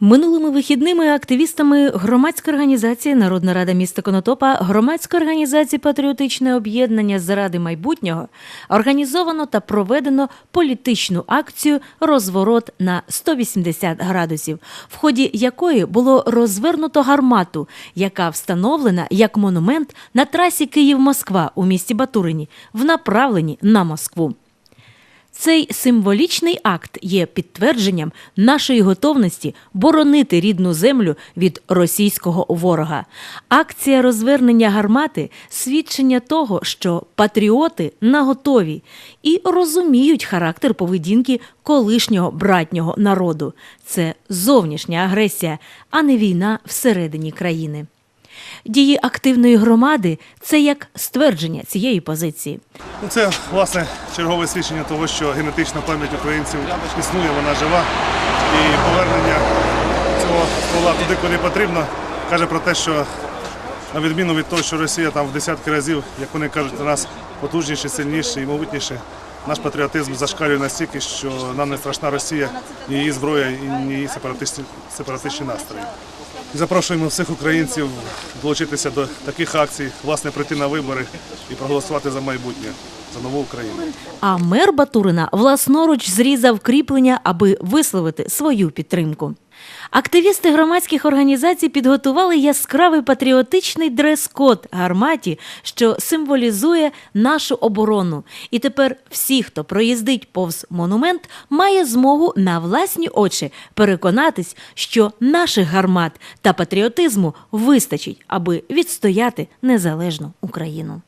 Минулими вихідними активістами громадської організації Народна рада міста Конотопа, громадської організації Патріотичне об'єднання заради майбутнього організовано та проведено політичну акцію Розворот на 180 градусів, в ході якої було розвернуто гармату, яка встановлена як монумент на трасі Київ-Москва у місті Батурині в направленні на Москву. Цей символічний акт є підтвердженням нашої готовності боронити рідну землю від російського ворога. Акція розвернення гармати свідчення того, що патріоти наготові і розуміють характер поведінки колишнього братнього народу. Це зовнішня агресія, а не війна всередині країни. Дії активної громади це як ствердження цієї позиції. Ну, Це власне чергове свідчення того, що генетична пам'ять українців існує, вона жива. І повернення цього ствола туди, куди потрібно, каже про те, що на відміну від того, що Росія там в десятки разів, як вони кажуть, у нас потужніше, сильніше і могутніше, наш патріотизм зашкалює настільки, що нам не страшна Росія, ні її зброя і ні її сепаратистичні, сепаратичні настрої. І запрошуємо всіх українців долучитися до таких акцій, власне, прийти на вибори і проголосувати за майбутнє, за нову Україну. А мер Батурина власноруч зрізав кріплення, аби висловити свою підтримку. Активісти громадських організацій підготували яскравий патріотичний дрес-код гарматі, що символізує нашу оборону. І тепер всі, хто проїздить повз монумент, має змогу на власні очі переконатись, що наших гармат та патріотизму вистачить, аби відстояти незалежну Україну.